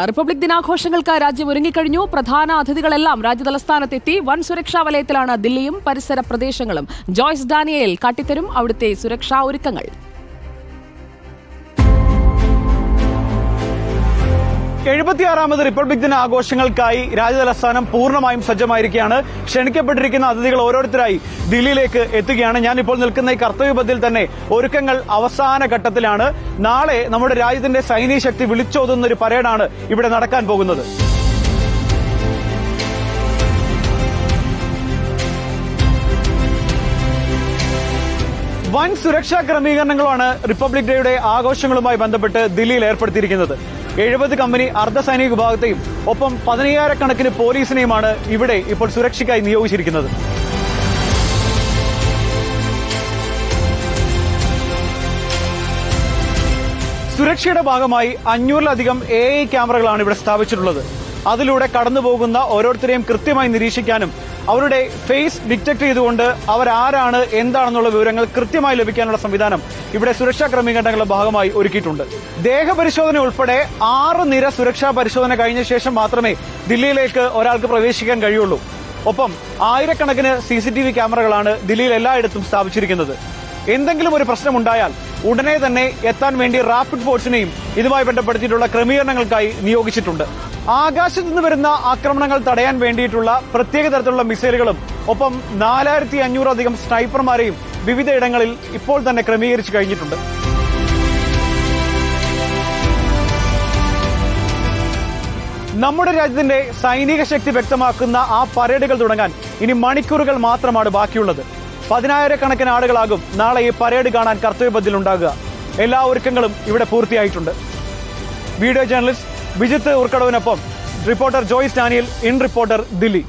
Republic ദിനാഘോഷങ്ങൾക്ക് രാജ്യം ഒരുങ്ങിക്കഴിഞ്ഞു. പ്രധാന അതിഥികളെല്ലാം രാജ്യതലസ്ഥാനത്തെത്തി. വൻ സുരക്ഷാ വലയത്തിലാണ് ദില്ലിയും പരിസര പ്രദേശങ്ങളും. ജോയ്സ് ഡാനിയേൽ കാട്ടിത്തരും അവിടുത്തെ സുരക്ഷാ ഒരുക്കങ്ങൾ. എഴുപത്തിയാറാമത് റിപ്പബ്ലിക് ദിന ആഘോഷങ്ങൾക്കായി രാജ്യതലസ്ഥാനം പൂർണമായും സജ്ജമായിരിക്കുകയാണ്. ക്ഷണിക്കപ്പെട്ടിരിക്കുന്ന അതിഥികൾ ഓരോരുത്തരായി ദില്ലിയിലേക്ക് എത്തുകയാണ്. ഞാൻ ഇപ്പോൾ നിൽക്കുന്ന ഈ കർത്തവ്യപഥത്തിൽ തന്നെ ഒരുക്കങ്ങൾ അവസാന ഘട്ടത്തിലാണ്. നാളെ നമ്മുടെ രാജ്യത്തിന്റെ സൈനിക ശക്തി വിളിച്ചോതുന്ന ഒരു പരേഡാണ് ഇവിടെ നടക്കാൻ പോകുന്നത്. വൻ സുരക്ഷാ ക്രമീകരണങ്ങളാണ് റിപ്പബ്ലിക് ഡേയുടെ ആഘോഷങ്ങളുമായി ബന്ധപ്പെട്ട് ദില്ലിയിൽ ഏർപ്പെടുത്തിയിരിക്കുന്നത്. എഴുപത് കമ്പനി അർദ്ധസൈനിക വിഭാഗത്തെയും ഒപ്പം പതിനയ്യായിരക്കണക്കിന് പോലീസിനെയുമാണ് ഇവിടെ ഇപ്പോൾ സുരക്ഷയ്ക്കായി നിയോഗിച്ചിരിക്കുന്നത്. സുരക്ഷയുടെ ഭാഗമായി അഞ്ഞൂറിലധികം എ ഐ ക്യാമറകളാണ് ഇവിടെ സ്ഥാപിച്ചിട്ടുള്ളത്. അതിലൂടെ കടന്നുപോകുന്ന ഓരോരുത്തരെയും കൃത്യമായി നിരീക്ഷിക്കാനും അവരുടെ ഫേസ് ഡിറ്റക്ട് ചെയ്തുകൊണ്ട് അവരാരാണ് എന്താണെന്നുള്ള വിവരങ്ങൾ കൃത്യമായി ലഭിക്കാനുള്ള സംവിധാനം ഇവിടെ സുരക്ഷാ ക്രമീകരണങ്ങളുടെ ഭാഗമായി ഒരുക്കിയിട്ടുണ്ട്. ദേഹപരിശോധന ഉൾപ്പെടെ ആറ് നിര സുരക്ഷാ പരിശോധന കഴിഞ്ഞ ശേഷം മാത്രമേ ദില്ലിയിലേക്ക് ഒരാൾക്ക് പ്രവേശിക്കാൻ കഴിയുള്ളൂ. ഒപ്പം ആയിരക്കണക്കിന് സി സി ടി വി ക്യാമറകളാണ് ദില്ലിയിൽ എല്ലായിടത്തും സ്ഥാപിച്ചിരിക്കുന്നത്. എന്തെങ്കിലും ഒരു പ്രശ്നമുണ്ടായാൽ ഉടനെ തന്നെ എത്താൻ വേണ്ടി റാപ്പിഡ് ഫോഴ്സിനെയും ഇതുമായി ബന്ധപ്പെടുത്തിയിട്ടുള്ള ക്രമീകരണങ്ങൾക്കായി നിയോഗിച്ചിട്ടുണ്ട്. ആകാശത്ത് നിന്ന് വരുന്ന ആക്രമണങ്ങൾ തടയാൻ വേണ്ടിയിട്ടുള്ള പ്രത്യേക തരത്തിലുള്ള മിസൈലുകളും ഒപ്പം നാലായിരത്തി അഞ്ഞൂറധികം സ്നൈപ്പർമാരെയും വിവിധ ഇടങ്ങളിൽ ഇപ്പോൾ തന്നെ ക്രമീകരിച്ചു കഴിഞ്ഞിട്ടുണ്ട്. നമ്മുടെ രാജ്യത്തിന്റെ സൈനിക ശക്തി വ്യക്തമാക്കുന്ന ആ പരേഡുകൾ തുടങ്ങാൻ ഇനി മണിക്കൂറുകൾ മാത്രമാണ് ബാക്കിയുള്ളത്. പതിനായിരക്കണക്കിന് ആളുകളാകും നാളെ ഈ പരേഡ് കാണാൻ കർത്തവ്യബദ്ധിൽ ഉണ്ടാകുക എല്ലാ ഒരുക്കങ്ങളും ഇവിടെ പൂർത്തിയായിട്ടുണ്ട്. Video journalist Vijith ഉർക്കടവിനൊപ്പം reporter Joyce Daniel in reporter Delhi